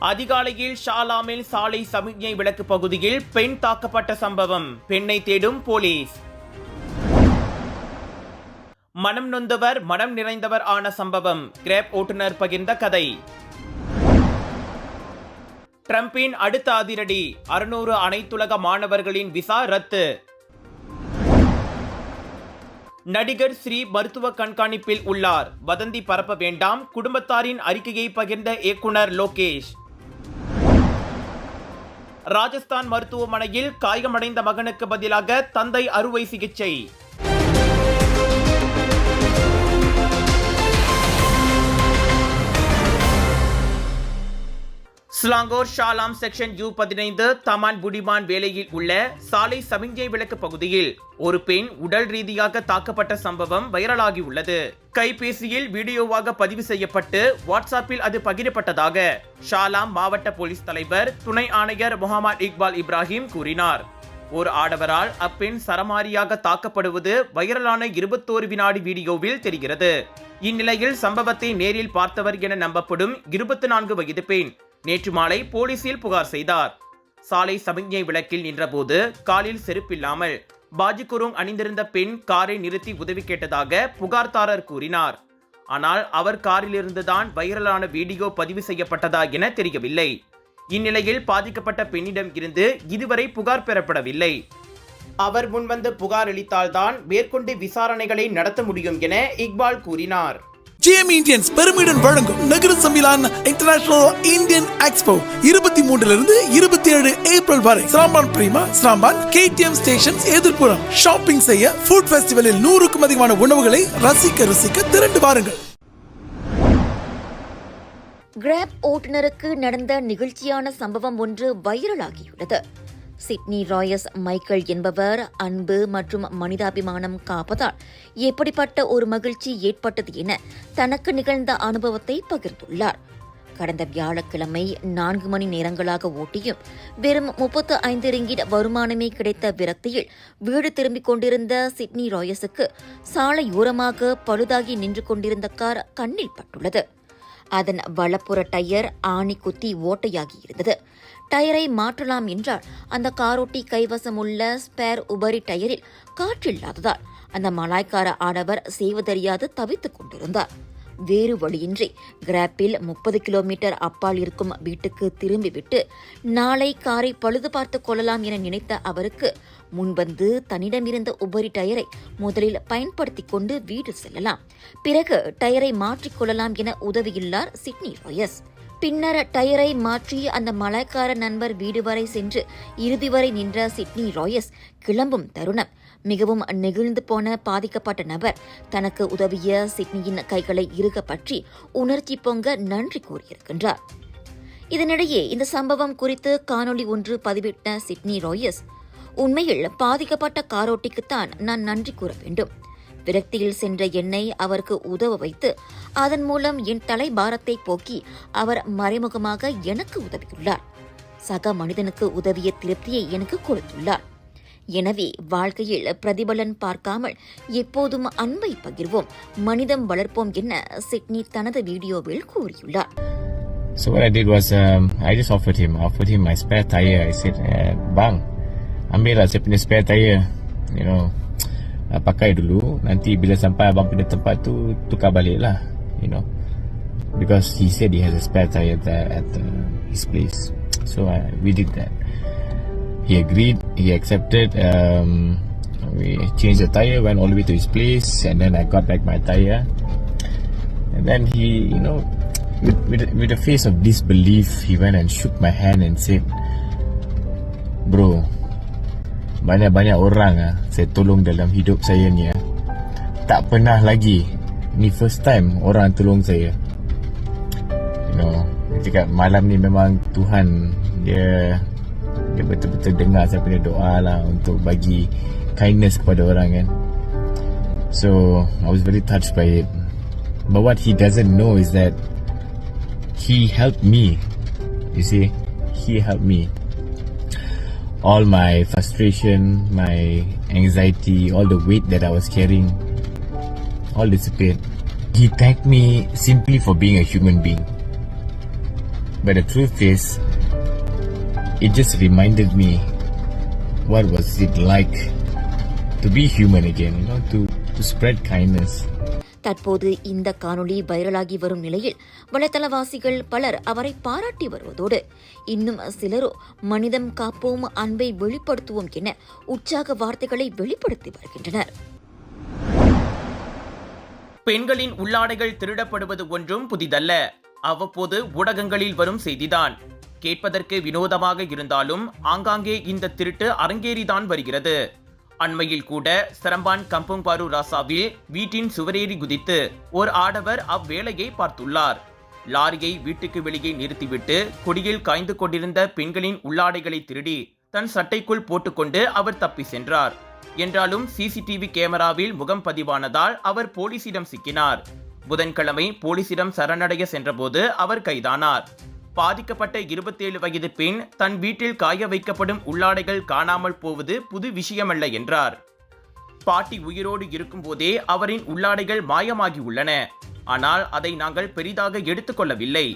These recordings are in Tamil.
அதிகாலையில் ஷாலாமில் சாலை சமிக்ஞை விளக்கு பகுதியில் பெண் தாக்கப்பட்ட சம்பவம். பெண்ணை தேடும் போலீஸ். மனம் நொந்தவர் மனம் நிறைந்தவர் ஆன சம்பவம். கிரேப் ஓட்டுநர் பகிர்ந்த கதை. ட்ரம்பின் அடுத்த அதிரடி. அறுநூறு அனைத்துலக மாணவர்களின் விசா ரத்து. நடிகர் ஸ்ரீ மருத்துவ கண்காணிப்பில் உள்ளார். வதந்தி பரப்ப வேண்டாம். குடும்பத்தாரின் அறிக்கையை பகிர்ந்த இயக்குனர் லோகேஷ். ராஜஸ்தான் மருத்துவமனையில் காயமடைந்த மகனுக்கு பதிலாக தந்தை அறுவை சிகிச்சை. Selangor Shah Alam section U பதினைந்து தமான் புடிமான் வேலையில் உள்ள சாலை சமிஞ்சை விளக்கு பகுதியில் ஒரு பெண் உடல் ரீதியாக தாக்கப்பட்ட சம்பவம் வைரலாகி உள்ளது கைபேசியில் வீடியோவாக பதிவு செய்யப்பட்டு வாட்ஸ்அப்பில் அது பகிரப்பட்டதாக ஷாலாம் மாவட்ட போலீஸ் தலைவர் துணை ஆணையர் முகமது இக்பால் இப்ராஹிம் கூறினார். ஒரு ஆடவரால் அப்பெண் சரமாரியாக தாக்கப்படுவது வைரலான இருபத்தோரு வினாடி வீடியோவில் தெரிகிறது. இந்நிலையில் சம்பவத்தை நேரில் பார்த்தவர் என நம்பப்படும் இருபத்தி நான்கு வயது பெண் நேற்று மாலை போலீசில் புகார் செய்தார். சாலை சமிக்ஞை விளக்கில் நின்றபோது காலில் செருப்பில்லாமல் பாஜிகுரும் அணிந்திருந்த பெண் காரை நிறுத்தி உதவி கேட்டதாக புகார்தாரர் கூறினார். ஆனால் அவர் காரிலிருந்துதான் வைரலான வீடியோ பதிவு செய்யப்பட்டதா என தெரியவில்லை. இந்நிலையில் பாதிக்கப்பட்ட பெண்ணிடம் இருந்து இதுவரை புகார் பெறப்படவில்லை. அவர் முன்வந்து புகார் அளித்தால்தான் மேற்கொண்டு விசாரணைகளை நடத்த முடியும் என இக்பால் கூறினார். ஜிஎம் இந்தியன்ஸ் பெருமிடன் வழங்கும் நகர சமிலான் இன்டர்நேஷனல் இந்தியன் எக்ஸ்போ இருபத்தி மூன்றுல இருந்து இருபத்தி ஏழு ஏப்ரல் வரை. சாம்பான் பிரீமா சாம்பான் கேடிஎம் ஸ்டேஷன்ஸ் எதிர்ப்புறம். ஷாப்பிங் செய்ய ஃபுட் ஃபெஸ்டிவலில் நூறுக்கும் அதிகமான உணவுகளை ரசிக்க ரசிக்க திரண்டு வாருங்கள். கிராப் ஓட்டுநருக்கு நடந்த நிகழ்ச்சியான சம்பவம் ஒன்று வைரலாகியுள்ளது. சிட்னி ராயஸ் மைக்கேல் என்பவர் அன்பு மற்றும் மனிதாபிமானம் காப்பதால் எப்படிப்பட்ட ஒரு மகிழ்ச்சி ஏற்பட்டது என தனக்கு நிகழ்ந்த அனுபவத்தை பகிர்ந்துள்ளார். கடந்த வியாழக்கிழமை நான்கு மணி நேரங்களாக ஓட்டியும் வெறும் முப்பத்து ஐந்து ரிங்கிட் வருமானமே கிடைத்த விரக்தியில் வீடு திரும்பிக் கொண்டிருந்த சிட்னி ராயஸுக்கு சாலையோரமாக பழுதாகி நின்று கொண்டிருந்த கார் கண்ணில் பட்டுள்ளது. அதன் வலப்புற டயர் ஆணி குத்தி ஓட்டையாகி இருந்தது. டயரை மாற்றலாம் என்றால் அந்த காரோட்டி கைவசம் உள்ள ஸ்பேர் உபரி டயரில் காற்றில்லாததால் அந்த மலாய்க்கார ஆடவர் செய்வதறியாது தவித்துக் கொண்டிருந்தார். வேறு வழியின்றி கிராப்பில் முப்பது கிலோமீட்டர் அப்பால் இருக்கும் வீட்டுக்கு திரும்பிவிட்டு நாளை காரை பழுது பார்த்துக் கொள்ளலாம் என நினைத்த அவருக்கு முன்வந்து தன்னிடமிருந்த உபரி டயரை முதலில் பயன்படுத்தி கொண்டு வீடு செல்லலாம். பிறகு டயரை மாற்றிக்கொள்ளலாம் என உதவியுள்ளார் சிட்னி ராயஸ் பின்னர் டயரை மாற்றி அந்த மலைக்கார நண்பர் வீடு வரை சென்று இறுதி வரை நின்ற சிட்னி ராயஸ் கிளம்பும் தருணம். மிகவும் நெகிழ்ந்து போன பாதிக்கப்பட்ட நபர் தனக்கு உதவிய சிட்னியின் கைகளை இறுக பற்றி உணர்ச்சி பொங்க நன்றி கூறியிருக்கின்றார். இதனிடையே இந்த சம்பவம் குறித்து காணொளி ஒன்று பதிவிட்ட சிட்னி ராயஸ் உண்மையில் பாதிக்கப்பட்ட காரோட்டிக்குத்தான் நான் நன்றி கூற வேண்டும். விரக்தியில் சென்ற என்னை அவருக்கு உதவ வைத்து அதன் மூலம் என் தலைபாரத்தை போக்கி அவர் மறைமுகமாக எனக்கு உதவியுள்ளார் சக மனிதனுக்கு உதவிய திருப்தியை எனக்கு கொடுத்துள்ளார் எனவே வாழ்க்கையில் பிரதிபலன் பார்க்காமல் எப்போதும் அன்பை பகிர்வோம் மனிதம் வளர்ப்போம் என சிட்னி தனது வீடியோவில் கூறியுள்ளார் So what I did was um, I just offered him, I offered him my spare tire. I said, uh, bang, ambil lah saya punya spare tire. You know, uh, pakai dulu. Nanti bila sampai abang punya tempat tu tukar balik lah. You know, because he said he has a spare tire there at uh, his place. So uh, we did that. He agreed. He accepted. Um, we changed the tire, went all the way to his place, and then I got back my tire. And then he, you know, with, with, with a face of disbelief, he went and shook my hand and said, Bro, banyak-banyak orang ah saya tolong dalam hidup saya ni ah. Tak pernah lagi. Ni first time orang tolong saya. You know, cakap malam ni memang Tuhan dia dia betul-betul dengar saya punya doa lah untuk bagi kindness kepada orang kan. So, I was very touched by it. But what he doesn't know is that he helped me. You see, he helped me. All my frustration, my anxiety, all the weight that I was carrying, all disappeared. He thanked me simply for being a human being. But the truth is, it just reminded me what was it like to be human again, you know, to, to spread kindness. தற்போது இந்த காணொளி வைரலாகி வரும் நிலையில் வலைத்தளவாசிகள் பலர் அவரை பாராட்டி வருவதோடு இன்னும் சிலரோ மனிதம் காப்போம் அன்பை வெளிப்படுத்துவோம் என உற்சாக வார்த்தைகளை வெளிப்படுத்தி வருகின்றனர். பெண்களின் உள்ளாடைகள் திருடப்படுவது ஒன்றும் புதிதல்ல. அவ்வப்போது ஊடகங்களில் வரும் செய்திதான். கேட்பதற்கு வினோதமாக இருந்தாலும் ஆங்காங்கே இந்த திருட்டு அரங்கேறிதான் வருகிறது. அண்மையில் கூட சரம்பான் கம்பங்பாரு ராசாவில் வீட்டின் சுவரேறி குதித்து ஒரு ஆடவர் அவ்வேளையை பார்த்துள்ளார். லாரியை வீட்டுக்கு வெளியே நிறுத்திவிட்டு கொடியில் காய்ந்து கொண்டிருந்த பெண்களின் உள்ளாடைகளை திருடி தன் சட்டைக்குள் போட்டுக்கொண்டு அவர் தப்பி சென்றார். என்றாலும் சிசிடிவி கேமராவில் முகம் பதிவானதால் அவர் போலீசிடம் சிக்கினார். புதன்கிழமை போலீசிடம் சரணடைய சென்றபோது அவர் கைதானார். பாதிக்கப்பட்ட இருபத்தேழு வயது பெண் தன் வீட்டில் காய வைக்கப்படும் உள்ளாடைகள் காணாமல் போவது புது விஷயமல்ல என்றார். பாட்டி உயிரோடு இருக்கும்போதே அவரின் உள்ளாடைகள் மாயமாகி உள்ளன. ஆனால் அதை நாங்கள் பெரிதாக எடுத்துக்கொள்ளவில்லை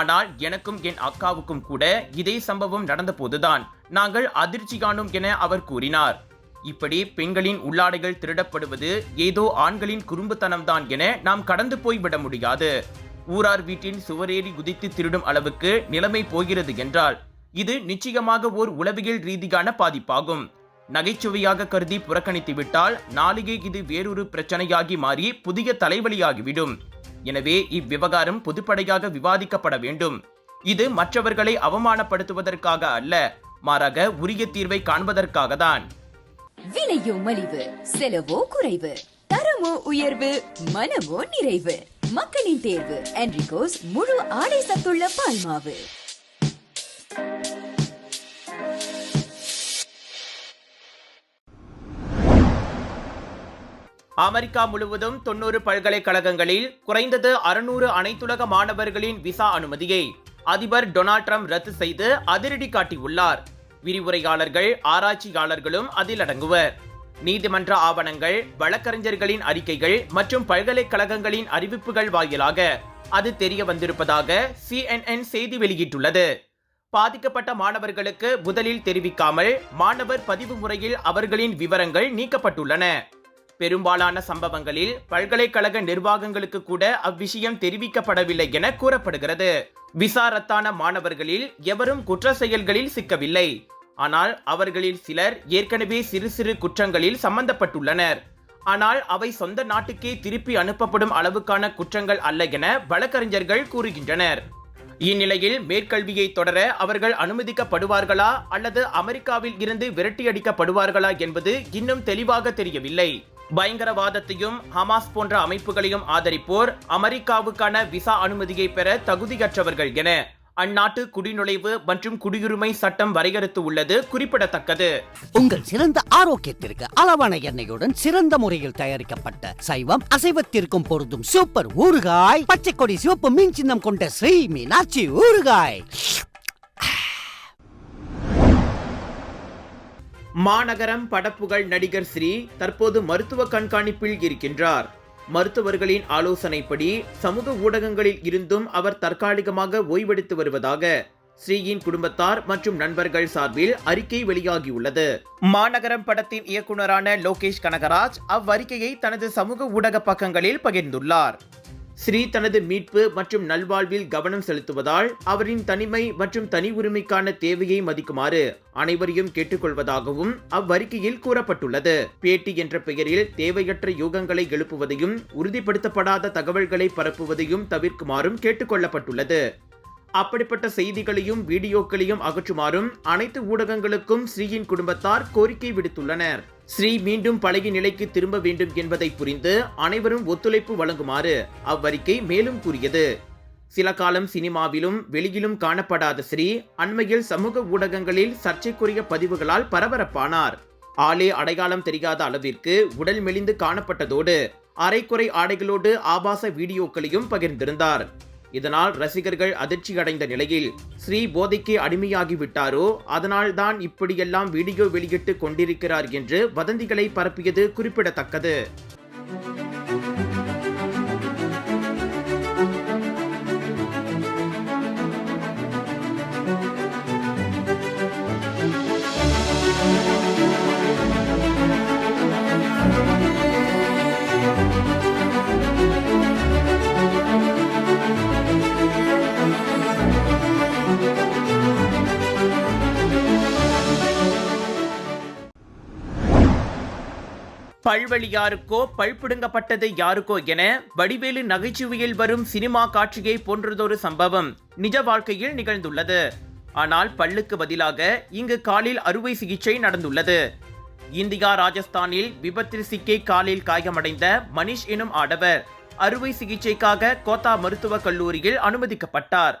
ஆனால் எனக்கும் என் அக்காவுக்கும் கூட இதே சம்பவம் நடந்தபோதுதான் நாங்கள் அதிர்ச்சி காணும் என அவர் கூறினார். இப்படி பெண்களின் உள்ளாடைகள் திருடப்படுவது ஏதோ ஆண்களின் குறும்புத்தனம்தான் என நாம் கடந்து போய்விட முடியாது. ஊரார் வீட்டின் சுவரேறி குதித்து திருடும் அளவுக்கு நிலைமை போகிறது என்றால் இது நிச்சயமாக ஓர் உளவியல் ரீதியான பாதிப்பாகும். நகைச்சுவையாக கருதி புறக்கணித்து விட்டால் நாளையே இது வேறொரு பிரச்சனையாகி மாறி புதிய தலைவலியாகிவிடும். எனவே இவ்விவகாரம் பொதுப்படையாக விவாதிக்கப்பட வேண்டும். இது மற்றவர்களை அவமானப்படுத்துவதற்காக அல்ல மாறாக உரிய தீர்வை காண்பதற்காக தான். விலையோ மலிவு செலவோ குறைவு தரமோ உயர்வு மனமோ நிறைவு. மக்களின் தேர்வு. என்ரிகோஸ் முழு ஆடை சத்துள்ள பால்மாவு அமெரிக்கா முழுவதும் தொண்ணூறு பல்கலைக்கழகங்களில் குறைந்தது அறுநூறு அனைத்துலக மாணவர்களின் விசா அனுமதியை அதிபர் டொனால்ட் ட்ரம்ப் ரத்து செய்து அதிரடி காட்டியுள்ளார். விரிவுரையாளர்கள் ஆராய்ச்சியாளர்களும் அதில் அடங்குவர். நீதிமன்ற ஆவணங்கள் வழக்கறிஞர்களின் அறிக்கைகள் மற்றும் பல்கலைக்கழகங்களின் அறிவிப்புகள் வாயிலாக அது தெரிய வந்திருப்பதாக சிஎன்என் செய்தி வெளியிட்டுள்ளது. பாதிக்கப்பட்ட மாணவர்களுக்கு முதலில் தெரிவிக்காமல் மாணவர் பதிவு முறையில் அவர்களின் விவரங்கள் நீக்கப்பட்டுள்ளன. பெரும்பாலான சம்பவங்களில் பல்கலைக்கழக நிர்வாகங்களுக்கு கூட அவ்விஷயம் தெரிவிக்கப்படவில்லை என கூறப்படுகிறது. விசாரத்தான மாணவர்களில் எவரும் குற்ற செயல்களில் சிக்கவில்லை. ஆனால் அவர்களில் சிலர் ஏற்கனவே சிறு சிறு குற்றங்களில் சம்பந்தப்பட்டுள்ளனர். ஆனால் அவை சொந்த நாட்டுக்கே திருப்பி அனுப்பப்படும் அளவுக்கான குற்றங்கள் அல்ல என வழக்கறிஞர்கள் கூறுகின்றனர். இந்நிலையில் மேற்கல்வியை தொடர அவர்கள் அனுமதிக்கப்படுவார்களா அல்லது அமெரிக்காவில் இருந்து விரட்டியடிக்கப்படுவார்களா என்பது இன்னும் தெளிவாக தெரியவில்லை. பயங்கரவாதத்தையும் ஹமாஸ் போன்ற அமைப்புகளையும் ஆதரிப்போர் அமெரிக்காவுக்கான விசா அனுமதியை பெற தகுதியற்றவர்கள் என அந்நாட்டு குடிநுழைவு மற்றும் குடியுரிமை சட்டம் வரையறுத்து உள்ளது குறிப்பிடத்தக்கது. உங்கள் சிறந்த ஆரோக்கியத்திற்கு அளவான எண்ணெயுடன் சிறந்த முறையில் தயாரிக்கப்பட்ட சைவம் அசைவத்திற்கும் பொருந்தும் சூப்பர் ஊறுகாய் பச்சை கொடி சிவப்பு மீன் சின்னம் கொண்ட ஸ்ரீ மீனாட்சி ஊறுகாய். மாநகரம் படப்புகழ் நடிகர் ஸ்ரீ தற்போது மருத்துவ கண்காணிப்பில் இருக்கின்றார். மருத்துவர்களின் ஆலோசனைப்படி சமூக ஊடகங்களில் இருந்தும் அவர் தற்காலிகமாக ஓய்வெடுத்து வருவதாக ஸ்ரீயின் குடும்பத்தார் மற்றும் நண்பர்கள் சார்பில் அறிக்கை வெளியாகியுள்ளது. மாநகரம் படத்தின் இயக்குனரான லோகேஷ் கனகராஜ் அவ்வறிக்கையை தனது சமூக ஊடக பக்கங்களில் பகிர்ந்துள்ளார். ஸ்ரீ தனது மீட்பு மற்றும் நல்வாழ்வில் கவனம் செலுத்துவதால் அவரின் தனிமை மற்றும் தனி உரிமைக்கான தேவையை மதிக்குமாறு அனைவரையும் கேட்டுக்கொள்வதாகவும் அவ்வறிக்கையில் கூறப்பட்டுள்ளது. பேட்டி என்ற பெயரில் தேவையற்ற யூகங்களை எழுப்புவதையும் உறுதிப்படுத்தப்படாத தகவல்களை பரப்புவதையும் தவிர்க்குமாறும் கேட்டுக்கொள்ளப்பட்டுள்ளது. அப்படிப்பட்ட செய்திகளையும் வீடியோக்களையும் அகற்றுமாறும் அனைத்து ஊடகங்களுக்கும் ஸ்ரீயின் குடும்பத்தார் கோரிக்கை விடுத்துள்ளனர். ஸ்ரீ மீண்டும் பழைய நிலைக்கு திரும்ப வேண்டும் என்பதை புரிந்து அனைவரும் ஒத்துழைப்பு வழங்குமாறு அவ்வறிக்கை மேலும் கூறியது. சில காலம் சினிமாவிலும் வெளியிலும் காணப்படாத ஸ்ரீ அண்மையில் சமூக ஊடகங்களில் சர்ச்சைக்குரிய பதிவுகளால் பரபரப்பானார். ஆளே அடையாளம் தெரியாத அளவிற்கு உடல் மெலிந்து காணப்பட்டதோடு அரைக்குறை ஆடைகளோடு ஆபாச வீடியோக்களையும் பகிர்ந்திருந்தார். இதனால் ரசிகர்கள் அதிர்ச்சி அடைந்த நிலையில் ஸ்ரீ போதைக்கு அடிமையாகிவிட்டாரோ அதனால் தான் இப்படியெல்லாம் வீடியோ வெளியிட்டு கொண்டிருக்கிறார் என்று வதந்திகளை பரப்பியது குறிப்பிடத்தக்கது. பல்வழி யாருக்கோ பல்பிடுங்கப்பட்டது யாருக்கோ என வடிவேலு நகைச்சுவையில் வரும் சினிமா காட்சியை போன்றதொரு சம்பவம் நிஜ வாழ்க்கையில் நிகழ்ந்துள்ளது. ஆனால் பல்லுக்கு பதிலாக இங்கு காலில் அறுவை சிகிச்சை நடந்துள்ளது. இந்தியா ராஜஸ்தானில் விபத்தில் சிக்கி காலில் காயமடைந்த மனிஷ் எனும் ஆடவர் அறுவை சிகிச்சைக்காக கோத்தா மருத்துவக் கல்லூரியில் அனுமதிக்கப்பட்டார்.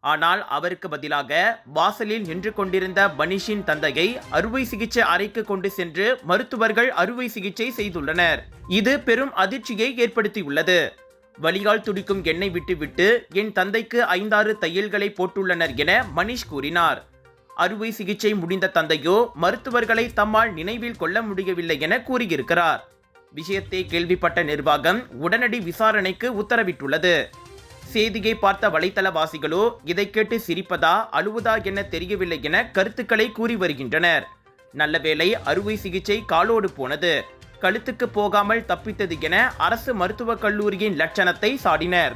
ஆனால் அவருக்கு பதிலாக வாசலில் நின்று கொண்டிருந்த மனிஷின் தந்தையை அறுவை சிகிச்சை அறைக்கு கொண்டு சென்று மருத்துவர்கள் அறுவை சிகிச்சை செய்துள்ளனர். இது பெரும் அதிர்ச்சியை ஏற்படுத்தியுள்ளது. வலியால் துடிக்கும் எண்ணெய் விட்டுவிட்டு என் தந்தைக்கு ஐந்தாறு தையல்களை போட்டுள்ளனர் என மனிஷ் கூறினார். அறுவை சிகிச்சை முடிந்த தந்தையோ மருத்துவர்களை தம்மால் நினைவில் கொள்ள முடியவில்லை என கூறியிருக்கிறார். விஷயத்தை கேள்விப்பட்ட நிர்வாகம் உடனடி விசாரணைக்கு உத்தரவிட்டுள்ளது. செய்தியை பார்த்த வலைத்தளவாசிகளோ இதை கேட்டு சிரிப்பதா அழுவதா என தெரியவில்லை என கருத்துக்களை கூறி வருகின்றனர். நல்லவேளை அறுவை சிகிச்சை காலோடு போனது. கழுத்துக்கு போகாமல் தப்பித்தது என அரசு மருத்துவக் கல்லூரியின் லட்சணத்தை சாடினர்.